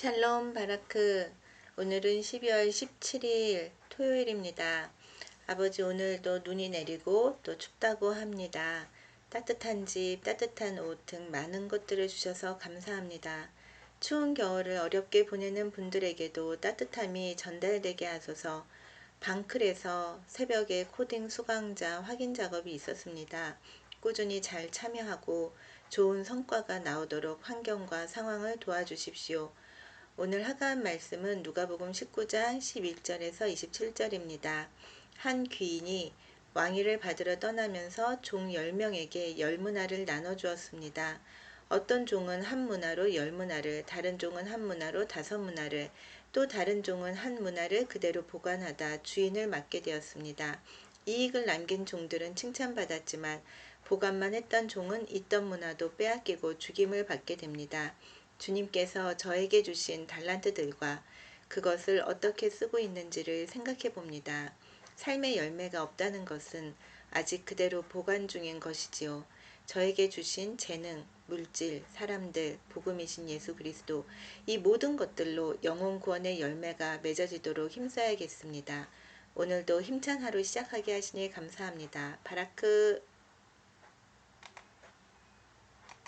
샬롬 바라크. 오늘은 12월 17일 토요일입니다. 아버지 오늘도 눈이 내리고 또 춥다고 합니다. 따뜻한 집, 따뜻한 옷 등 많은 것들을 주셔서 감사합니다. 추운 겨울을 어렵게 보내는 분들에게도 따뜻함이 전달되게 하소서 방클에서 새벽에 코딩 수강자 확인 작업이 있었습니다. 꾸준히 잘 참여하고 좋은 성과가 나오도록 환경과 상황을 도와주십시오. 오늘 하가한 말씀은 누가복음 19장 11절에서 27절입니다. 한 귀인이 왕위를 받으러 떠나면서 종 10명에게 열 문화를 나눠 주었습니다. 어떤 종은 한 문화로 열 문화를, 다른 종은 한 문화로 다섯 문화를, 또 다른 종은 한 문화를 그대로 보관하다 주인을 맡게 되었습니다. 이익을 남긴 종들은 칭찬받았지만 보관만 했던 종은 있던 문화도 빼앗기고 죽임을 받게 됩니다. 주님께서 저에게 주신 달란트들과 그것을 어떻게 쓰고 있는지를 생각해 봅니다. 삶의 열매가 없다는 것은 아직 그대로 보관 중인 것이지요. 저에게 주신 재능, 물질, 사람들, 복음이신 예수 그리스도, 이 모든 것들로 영혼 구원의 열매가 맺어지도록 힘써야겠습니다. 오늘도 힘찬 하루 시작하게 하시니 감사합니다. 바라크.